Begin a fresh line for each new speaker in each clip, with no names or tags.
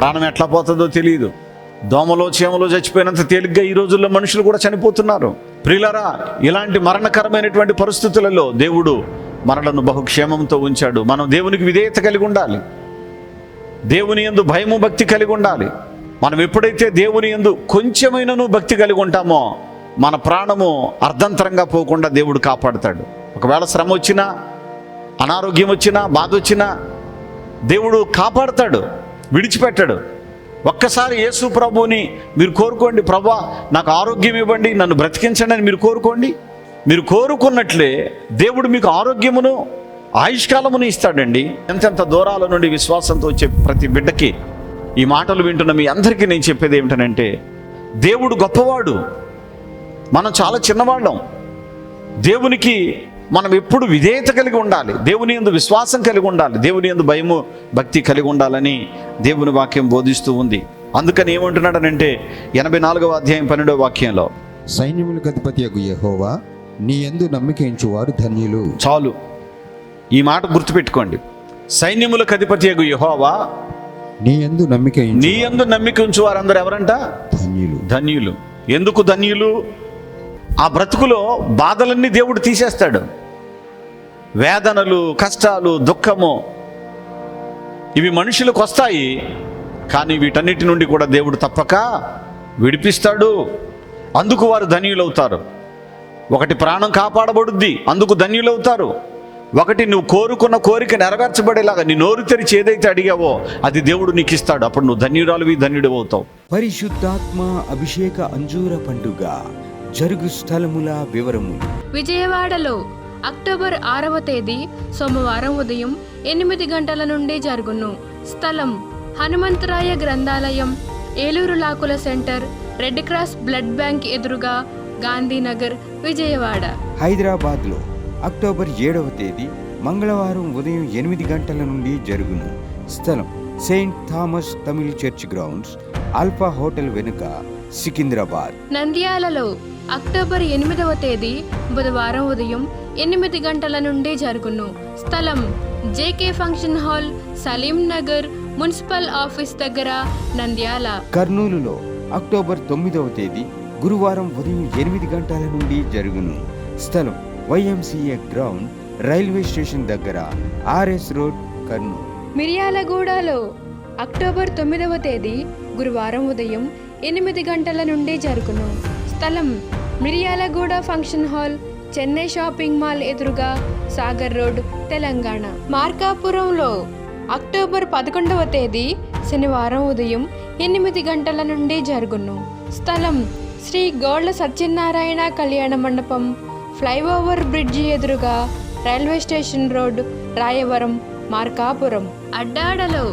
ప్రాణం ఎట్లా పోతుందో తెలియదు దోమలో చీమలో చచ్చిపోయినంత తేలిగ్గా ఈ రోజుల్లో మనుషులు కూడా చనిపోతున్నారు. ప్రియులరా ఇలాంటి మరణకరమైనటువంటి పరిస్థితులలో దేవుడు మనలను బహుక్షేమంతో ఉంచాడు. మనం దేవునికి విధేయత కలిగి ఉండాలి. దేవుని యందు భయము భక్తి కలిగి ఉండాలి. మనం ఎప్పుడైతే దేవుని యందు కొంచెమైనను భక్తి కలిగి ఉంటామో మన ప్రాణము అర్ధంతరంగా పోకుండా దేవుడు కాపాడుతాడు. ఒకవేళ శ్రమ వచ్చినా అనారోగ్యం వచ్చినా బాధ వచ్చినా దేవుడు కాపాడుతాడు. విడిచిపెట్టాడు. ఒక్కసారి యేసు ప్రభుని మీరు కోరుకోండి ప్రభా నాకు ఆరోగ్యం ఇవ్వండి నన్ను బ్రతికించండి అని మీరు కోరుకోండి. మీరు కోరుకున్నట్లే దేవుడు మీకు ఆరోగ్యమును ఆయుష్కాలమును ఇస్తాడండి. ఎంతెంత దూరాల నుండి విశ్వాసంతో వచ్చే ప్రతి బిడ్డకి ఈ మాటలు వింటున్న మీ అందరికీ నేను చెప్పేది ఏమిటనంటే దేవుడు గొప్పవాడు. మనం చాలా చిన్నవాళ్ళం. దేవునికి మనం ఎప్పుడు విధేయత కలిగి ఉండాలి దేవుని యందు విశ్వాసం కలిగి ఉండాలి దేవుని యందు భయము భక్తి కలిగి ఉండాలని దేవుని వాక్యం బోధిస్తూ ఉంది. అందుకని ఏమంటున్నాడనంటే ఎనభై నాలుగవ అధ్యాయం పన్నెండవ వాక్యంలో
సైన్యములకు అధిపతి యెహోవా నీ యందు నమ్మికించువారు ధన్యులు.
చాలు. ఈ మాట గుర్తుపెట్టుకోండి. సైన్యములకు అధిపతి యగు యెహోవా
నీ యందు నమ్మిక
నీ యందు నమ్మిక ఉంచు వారందరూ ఎవరంట?
ధన్యులు.
ధన్యులు. ఎందుకు ధన్యులు? ఆ బ్రతుకులో బాధలన్నీ దేవుడు తీసేస్తాడు. వేదనలు కష్టాలు దుఃఖము ఇవి మనుషులకు వస్తాయి కానీ వీటన్నిటి నుండి కూడా దేవుడు తప్పక విడిపిస్తాడు. అందుకు వారు ధన్యులవుతారు. ఒకటి ప్రాణం కాపాడబడుద్ది అందుకు ధన్యులవుతారు. ఒకటి నువ్వు కోరుకున్న కోరిక నెరవేర్చబడేలాగా నీ నోరు తెరిచి ఏదైతే అడిగావో అది దేవుడు నీకు ఇస్తాడు అప్పుడు నువ్వు ధన్యురాలువి ధన్యుడు అవుతావు
పరిశుద్ధాత్మ అభిషేక అంజూర పండుగ జరుగు స్థలముల వివరములు
విజయవాడలో అక్టోబర్ ఆరవ తేదీ సోమవారం ఉదయం ఎనిమిది గంటల నుండి జరుగును. స్థలం హనుమంతరాయ గ్రంథాలయం Eluru లాకుల centre red cross blood bank ఎదురుగా గాంధీనగర్ విజయవాడ.
హైదరాబాద్లో అక్టోబర్ ఏడవ తేదీ మంగళవారం ఉదయం ఎనిమిది గంటల నుండి జరుగును. స్థలం Saint Thomas Tamil church grounds Alpha Hotel వెనుక సికింద్రాబాద్.
నంద్యాలలో అక్టోబర్ ఎనిమిదవ తేదీ బుధవారం ఉదయం ఎనిమిది గంటల నుండి జరుగును. స్థలం JK function hall Salim Nagar municipal office దగ్గర నంద్యాల.
కర్నూలులో అక్టోబర్ తొమ్మిదవ తేదీ గురువారం ఉదయం ఎనిమిది గంటల నుండి జరుగును. స్థలం వైఎంసీఏ గ్రౌండ్ రైల్వే స్టేషన్ దగ్గర ఆర్ఎస్ రోడ్ కర్నూలు.
మిర్యాలగూడలో అక్టోబర్ తొమ్మిదవ తేదీ గురువారం ఉదయం ఎనిమిది గంటల నుండి జరుగును. స్థలం Miryalaguda function hall Chennai shopping mall ఎదురుగా సాగర్ రోడ్ తెలంగాణ. మార్కాపురంలో అక్టోబర్ పదకొండవ తేదీ శనివారం ఉదయం ఎనిమిది గంటల నుండి జరుగును. స్థలం శ్రీ గోళ్ళ సత్యనారాయణ కళ్యాణ మండపం ఫ్లైఓవర్ బ్రిడ్జి ఎదురుగా railway station road Rayavaram Markapuram. అడ్డాడలో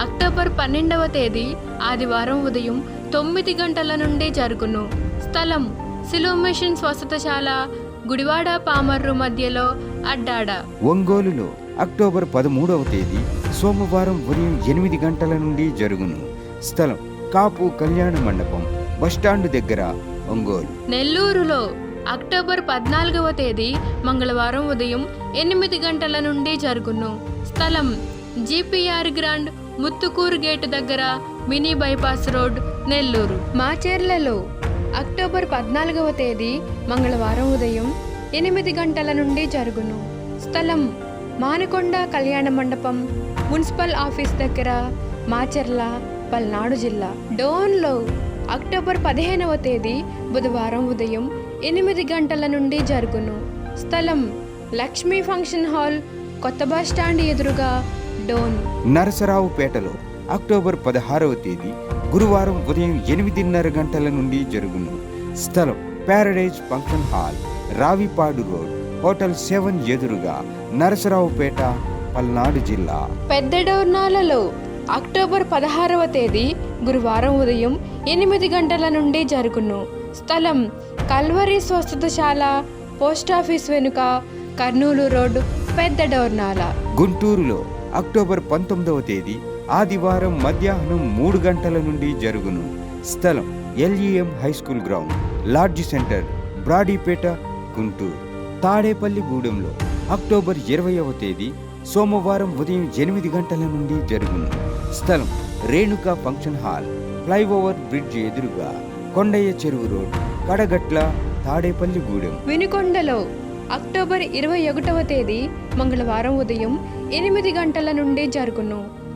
October పన్నెండవ తేదీ ఆదివారం ఉదయం తొమ్మిది గంటల నుండి జరుగును. స్థలం సిలో మిషన్ స్వస్థతశాల గుడివాడ పామర్రు మధ్యలో అడ్డాడ.
ఒంగోలులో అక్టోబర్ పదమూడవ తేదీ సోమవారం ఉదయం ఎనిమిది గంటల నుండి జరుగును. స్థలం కాపు కళ్యాణ మండపం బస్టాండ్ దగ్గర ఒంగోలు.
నెల్లూరులో అక్టోబర్ పద్నాలుగవ తేదీ మంగళవారం ఉదయం ఎనిమిది గంటల నుండి జరుగును. స్థలం జీపీఆర్ గ్రాండ్ ముత్తుకూరు గేటు దగ్గర మినీ బైపాస్ రోడ్ నెల్లూరు. మాచేర్లలో అక్టోబర్ పద్నాలుగవ తేదీ మంగళవారం ఉదయం ఎనిమిది గంటల నుండి జరుగును. స్థలం మానకొండ కళ్యాణ మండపం మున్సిపల్ ఆఫీస్ దగ్గర మాచెర్ల పల్నాడు జిల్లా. డోన్లో అక్టోబర్ పదిహేనవ తేదీ బుధవారం ఉదయం ఎనిమిది గంటల నుండి జరుగును. స్థలం లక్ష్మీ ఫంక్షన్ హాల్ కొత్త బస్ స్టాండ్ ఎదురుగా డోన్.
నరసరావుపేటలో అక్టోబర్ పదహారవ తేదీ గురువారం ఉదయం ఎనిమిదిన్నర గంటల నుండి జరుగును. స్థలం paradise function hall Ravipadu road hotel seven ఎదురుగా నరసరావుపేట పల్నాడు జిల్లా.
పెద్ద డోర్నాలలో అక్టోబర్ పదహారవ తేదీ గురువారం ఉదయం ఎనిమిది గంటల నుండి జరుగును. స్థలం కల్వరి స్వస్థతశాల పోస్టాఫీస్ వెనుక కర్నూలు రోడ్ పెద్ద డోర్నాల
గుంటూరులో అక్టోబర్ పంతొమ్మిదవ తేదీ ఆదివారం మధ్యాహ్నం మూడు గంటల నుండి జరుగును. స్థలం LEM high school ground lodge centre Brodipet Guntur. Tadepalli గూడెంలో అక్టోబర్ ఇరవైవ తేదీ సోమవారం ఉదయం ఎనిమిది గంటల నుండి జరుగును. స్థలం Renuka function hall flyover bridge ఎదురుగా కొండయ్య చెరువు రోడ్ కడగట్ల తాడేపల్లిగూడెం
వినుకొండలో అక్టోబర్ ఇరవై ఒకటవ తేదీ మంగళవారం ఉదయం ఎనిమిది గంటల నుండి జరుగును.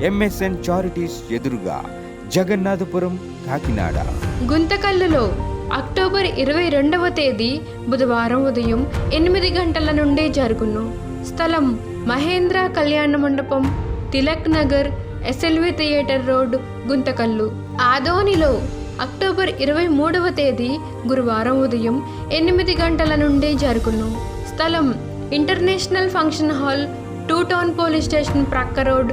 ఎంఎస్ఎన్ చారిటీస్ ఎదురుగా జగన్నాథపురం కాకినాడ.
గుంతకల్లులో అక్టోబర్ ఇరవై రెండవ తేదీ బుధవారం ఉదయం ఎనిమిది గంటల నుండే జరుగును. స్థలం మహేంద్ర కళ్యాణ మండపం Tilak Nagar SLV theatre road Guntakal. ఆదోనిలో అక్టోబర్ ఇరవై మూడవ తేదీ గురువారం ఉదయం ఎనిమిది గంటల నుండి జరుగును. స్థలం international function hall two town police station ప్రక్క రోడ్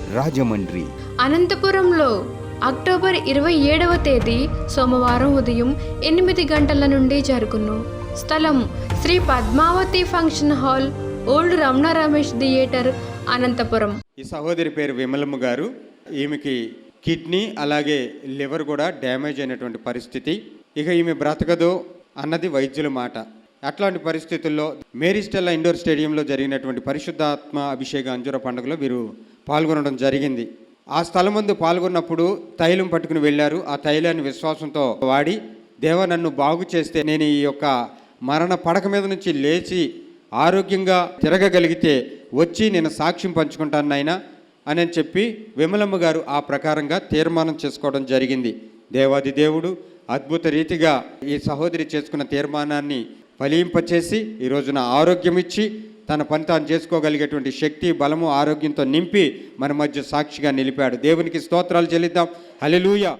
రాజమండ్రి.
అనంతపురంలో అక్టోబర్ ఇరవై ఏడవ తేదీ సోమవారం ఉదయం ఎనిమిది గంటల నుండి జరుగును. స్థలం Sri Padmavathi function hall old Ramana Ramesh theatre Anantapur.
ఈ సహోదరి పేరు విమలమ్మ గారు. ఈమెకి కిడ్నీ అలాగే లివర్ కూడా డ్యామేజ్ అయినటువంటి పరిస్థితి. ఇక ఈమె బ్రతకదు అన్నది వైద్యుల మాట. అట్లాంటి పరిస్థితుల్లో మేరీ స్టెల్లా ఇండోర్ స్టేడియంలో జరిగినటువంటి పరిశుద్ధాత్మ అభిషేక అంజుర పండుగలో వీరు పాల్గొనడం జరిగింది. ఆ స్థలం ముందు పాల్గొన్నప్పుడు తైలం పట్టుకుని వెళ్ళారు. ఆ తైలాన్ని విశ్వాసంతో వాడి దేవ నన్ను బాగు చేస్తే నేను ఈ యొక్క మరణ పడక మీద నుంచి లేచి ఆరోగ్యంగా తిరగగలిగితే వచ్చి నేను సాక్ష్యం పంచుకుంటాను నాయనా అని చెప్పి విమలమ్మ గారు ఆ ప్రకారంగా తీర్మానం చేసుకోవడం జరిగింది. దేవాది దేవుడు అద్భుత రీతిగా ఈ సహోదరి చేసుకున్న తీర్మానాన్ని ఫలింపచేసి ఈ రోజున ఆరోగ్యం ఇచ్చి తన పని తాను చేసుకోగలిగేటువంటి శక్తి బలము ఆరోగ్యంతో నింపి మన మధ్య సాక్షిగా నిలిపాడు. దేవునికి స్తోత్రాలు చెల్లిద్దాం. హలిలూయ